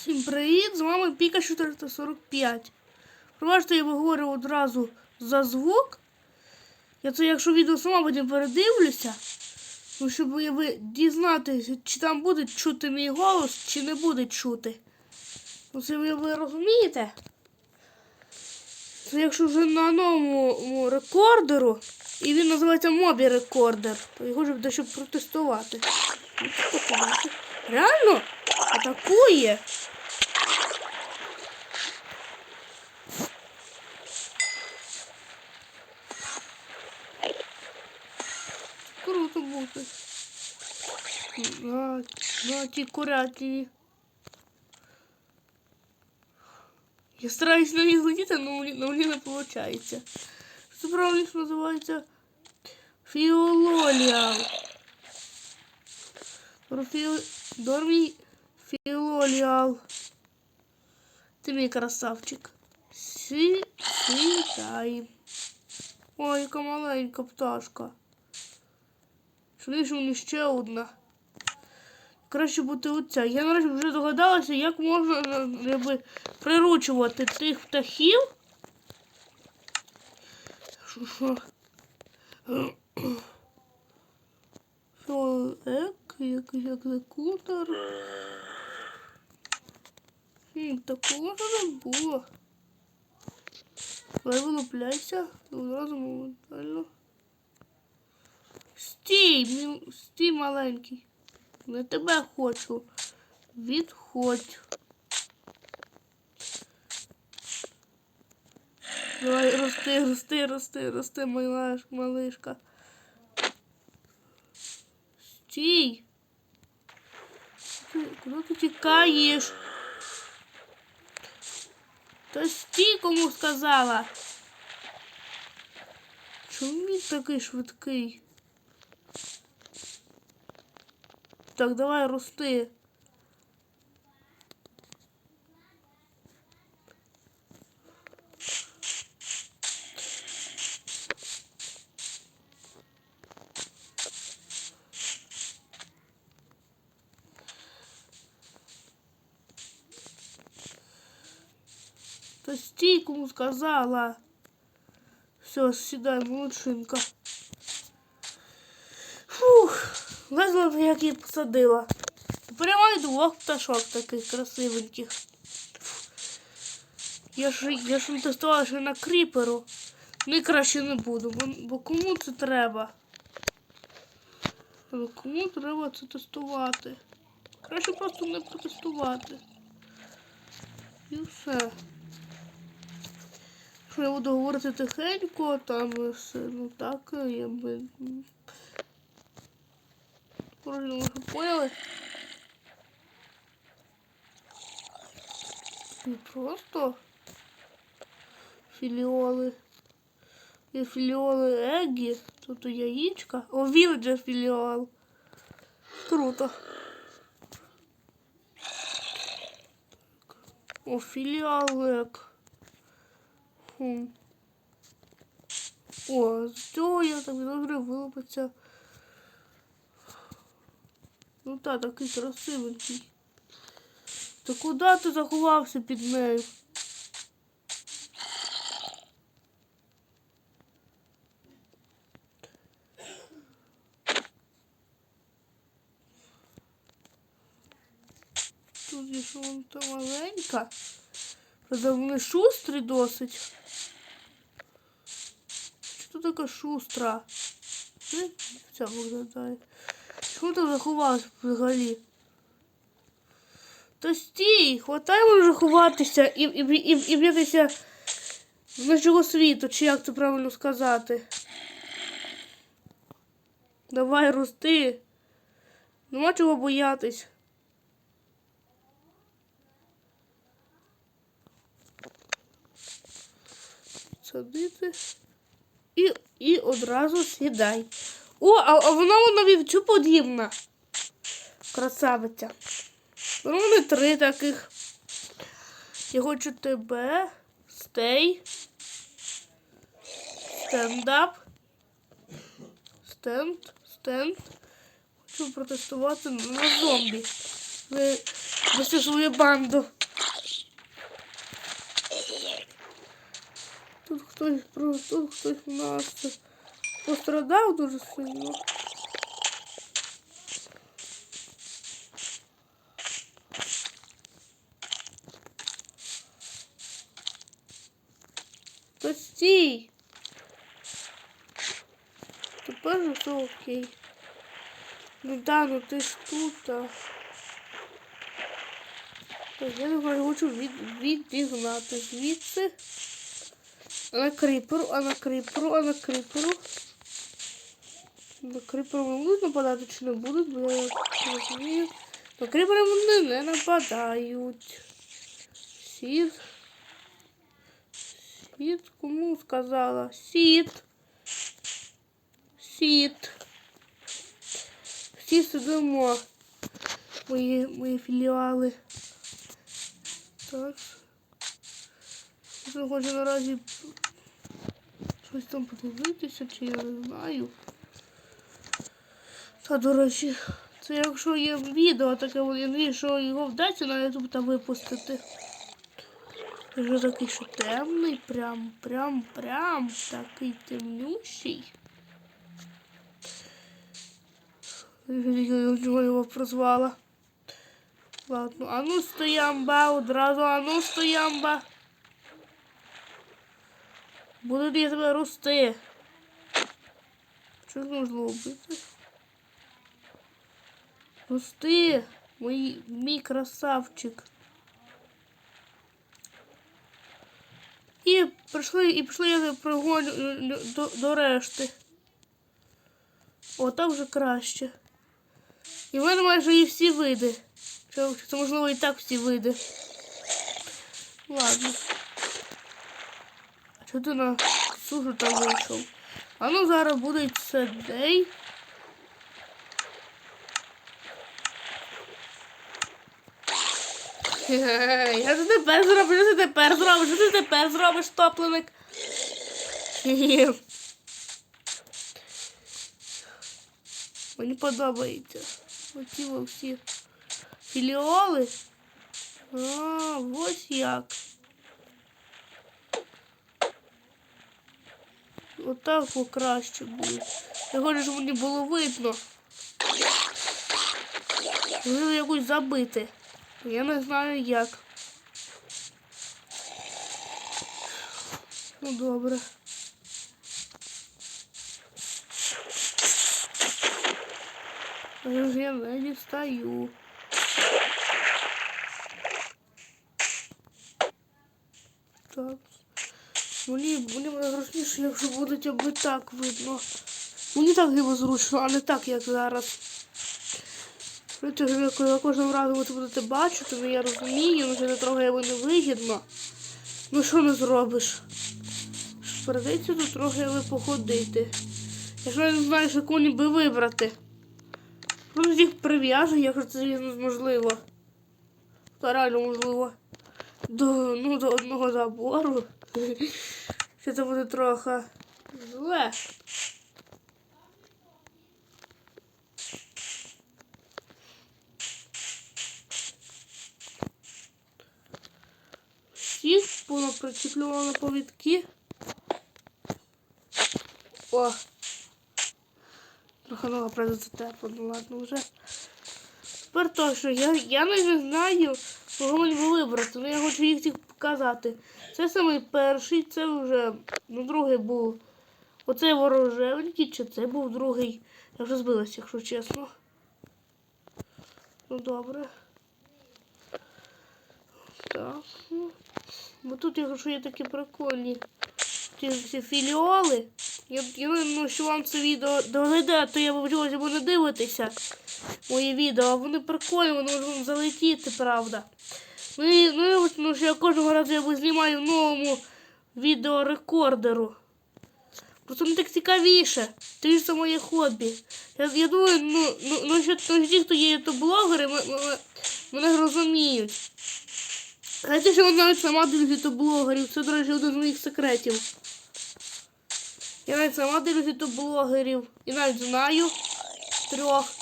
Всім привіт! З вами Піка 445. Пробачте, я говорю одразу за звук. Я це, якщо відео сама потім передивлюся, ну, щоб ви- дізнатися, чи там буде чути мій голос, чи не буде чути. Ну, це ви, ви розумієте? Це якщо вже на новому рекордеру, і він називається Мобі Рекордер, то його ж буде щоб протестувати. Ну? Реально? Атакує. Круто бути. На, на ті курятині. Я стараюсь на них злетіти, але але мені не виходить. Це правильно називається фіололіал. Дормій філоліал. Ти мій красавчик. Сі... Ой, яка маленька пташка. Швидше мені ще одна. Краще бути оця. Я наразі вже догадалася, як можна е, якби, приручувати тих птахів. Що, що? Що, ек, якийсь екзекутор. Такого ж не було. Давай вилупляйся. Одразу моментально. Стій, міл- стій маленький. Не тебе хочу. Відходь. Давай, рости, рости, рости, рости, малиш, малишка. Стій. Куди ти тікаєш? Та стій, кому сказала. Чому він такий швидкий? Так, давай рости. Та стій, кому сказала. Все, сідай, молодчинка. Фух, лезла, як її посадила. Прямо й двох пташок таких красивеньких. Я ж, я ж не тестувала ще на кріперу. Не краще не буду, бо, бо кому це треба? Бо Кому треба це тестувати? Краще просто не протестувати. І все. Якщо я буду говорити тихенько, там все, ну так, я би. Вроде ви поняли. Не просто філіоли. Є філіоли Егі, тут яєчка. О, Вілджер філіол. Круто. О, філіал Ек. Хм. О, з я так добре вилупиться. Ну та такий красивенький. Та куди ти заховався під нею? Тут є що вона та маленька. Правда, вони шустрі досить. Що така шустра? Ця виглядає. Чому ти заховався взагалі? Та стій, хватай може ховатися і, і, і, і б'ятися з нашого світу, чи як це правильно сказати. Давай рости. Нема чого боятись. Садити. І, і одразу сідай. О, а, а вона вона вівцю подібна. Красавиця. Ну, вони три таких. Я хочу тебе. Стей. Стендап. Стенд. Стенд. Хочу протестувати на зомбі. Ви вести свою банду. Тут хтось про тут хтось у нас пострадав дуже сильно. Та стій! Тепер же все окей. Ну да, ну ти ж тут. Так, я не хочу від, відігнати звідси. А на криперу, а на криперу, а на криперу. На криперу вони будуть нападати чи не будуть, бо я не розумію. На крипери вони не нападають. Сід. Сід, кому сказала? Сід. Сід. Всі сидимо. Мої, мої філіали. Так. Я хочу наразі щось там подивитися, чи я не знаю. Та, до речі, це якщо є відео таке, надію, що його вдасться на YouTube та випустити. Вже такий, що темний, прям, прям, прям такий темнющий. Я його прозвала. Ладно, а ну стоямба, одразу, а ну стоямба. Буду я тебе рости. Що ж можна робити? Рости, мій, мій красавчик. І прийшли, і пішли я пригоню е, до, до решти. О, так вже краще. І в мене майже і всі види. Це, це можливо і так всі види. Ладно. А чого ти на сушу там вийшов? А ну зараз буде цей. Я що тепер зроблю, що ти тепер зробиш, що ти тепер зробиш, топленик? Мені подобається. Оці всі філіоли. А, ось як. Отак покраще буде. Я хочу, щоб мені було видно. Можливо, якусь забити. Я не знаю як. Ну добре. Я я не дістаю. Так. Мені, буде зручніше, якщо буде аби так видно. Мені так його зручно, а не так, як зараз. Коли кожного разу ви це будете бачити, ну я розумію, ну це трохи його не вигідно. Ну що не зробиш? Придеться тут трохи ви походити. Я ж не знаю, що коні би вибрати. Ну, їх прив'яжу, якщо це можливо. Та реально можливо. До, ну, до одного забору. Що це буде трохи зле. Було на повідки. О! Трохи нога правда затепла, ну ладно вже. Тепер точно, я, я не знаю, кого мені вибрати, але я хочу їх всіх показати. Це самий перший, це вже ну, другий був. Оцей ворожевенький, чи це був другий. Я вже збилася, якщо чесно. Ну добре. Так. Ну. Бо тут, якщо є такі прикольні ці, ці філіоли. Я, я думаю, що вам це відео догайде, то я вважаю, що не дивитеся мої відео, а вони прикольні, вони можуть вам залетіти, правда. Ну і ну, ну, що я кожного разу я знімаю в новому відеорекордеру. Просто не так цікавіше. Це ж моє хобі. Я, я думаю, ну, ну, ну, що, ну, ті, хто є ютуб-блогери, м- м- мене розуміють. Знаєте, що вона навіть сама дивлюсь ютуб-блогерів. Це, до речі, один з моїх секретів. Я навіть сама дивлюсь ютуб-блогерів. І навіть знаю трьох.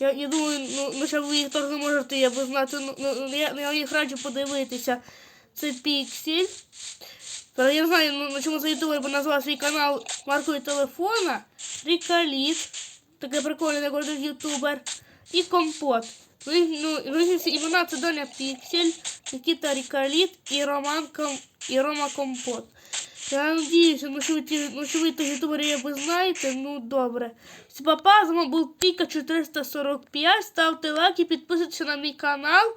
Я, я думаю, ну, ну що ви їх теж не можете, я би знати, ну, ну, я, я їх раджу подивитися. Це Піксель. Та Я не знаю, ну, на чому за ютубер би назвав свій канал маркою телефона. Рікаліт. Таке прикольне, як один ютубер. І компот. І- ну, ну, і всі імена це Доня Піксель, Нікіта Рікаліт і Роман Ком... и Рома Компот. Я надеюсь, ну що ви ті, ну що ви тих ютуберів ви знаєте, ну добре. З папа, з вами Піка 445. Ставте лайки, підписуйтесь на мій канал.